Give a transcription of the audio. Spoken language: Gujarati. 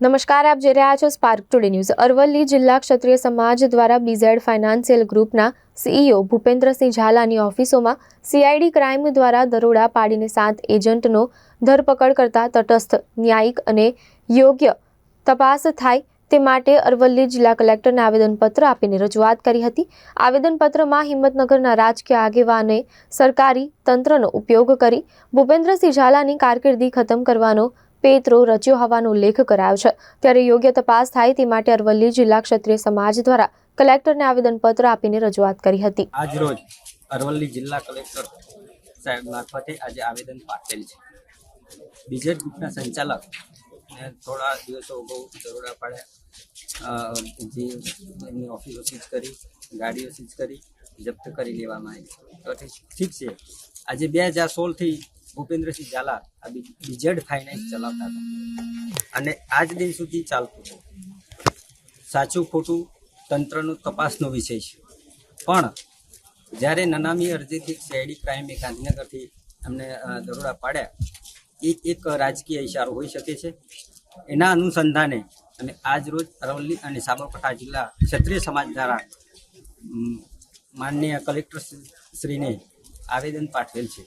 નમસ્કાર, આપ જોઈ રહ્યા છો સ્પાર્ક ટુડે ન્યૂઝ અરવલ્લી જિલ્લા ક્ષત્રિય સમાજ દ્વારા બીઝેડ ફાઇનાન્શિયલ ગ્રુપના સીઈઓ ભૂપેન્દ્રસિંહ ઝાલાની ઓફિસોમાં સીઆઈડી ક્રાઇમ દ્વારા દરોડા પાડીને સાત એજન્ટનો ધરપકડ કરતા તટસ્થ, ન્યાયિક અને યોગ્ય તપાસ થાય તે માટે અરવલ્લી જિલ્લા કલેક્ટરને આવેદનપત્ર આપીને રજૂઆત કરી હતી. આવેદનપત્રમાં હિંમતનગરના રાજકીય આગેવાને સરકારી તંત્રનો ઉપયોગ કરી ભૂપેન્દ્રસિંહ ઝાલાની કારકિર્દી ખતમ કરવાનો પેતરો રચ્યો હોવાનો ઉલ્લેખ કરાયો છે. ત્યારે યોગ્ય તપાસ થાય તે માટે અરવલ્લી જિલ્લા ક્ષત્રિય સમાજ દ્વારા કલેક્ટરને આવેદનપત્ર આપીને રજૂઆત કરી હતી. આજ રોજ અરવલ્લી જિલ્લા કલેક્ટર સાહેબ મારફતે આજે આવેદન પાઠવેલ છે. બીજેડ ગ્રુપના સંચાલક ને થોડા દિવસો અગાઉ દરોડા પાડ્યા જે ઓફિસો સીઝ કરી, ગાડીઓ સીઝ કરી, જપ્ત કરી લેવામાં આવી તો ઠીક છે. આજે બે હજાર સોળથી ભૂપેન્દ્રસિંહ ઝાલા આ બીજેડ ફાઇનાન્સ ચલાવતા હતા. અને આજ દિન સુધી ચાલતું હતું. સાચું ખોટું તંત્રનો તપાસનો વિષય છે. પણ જ્યારે નનામી અરજીથી સીઆઈડી ક્રાઇમે ગાંધીનગરથી અમને દરોડા પાડ્યા, એ એક રાજકીય ઇશારો હોઈ શકે છે. એના અનુસંધાને અમે આજ રોજ અરવલ્લી અને સાબરકાંઠા જિલ્લા ક્ષત્રિય સમાજ દ્વારા માનનીય કલેક્ટર શ્રીને આવેદન પાઠવેલ છે.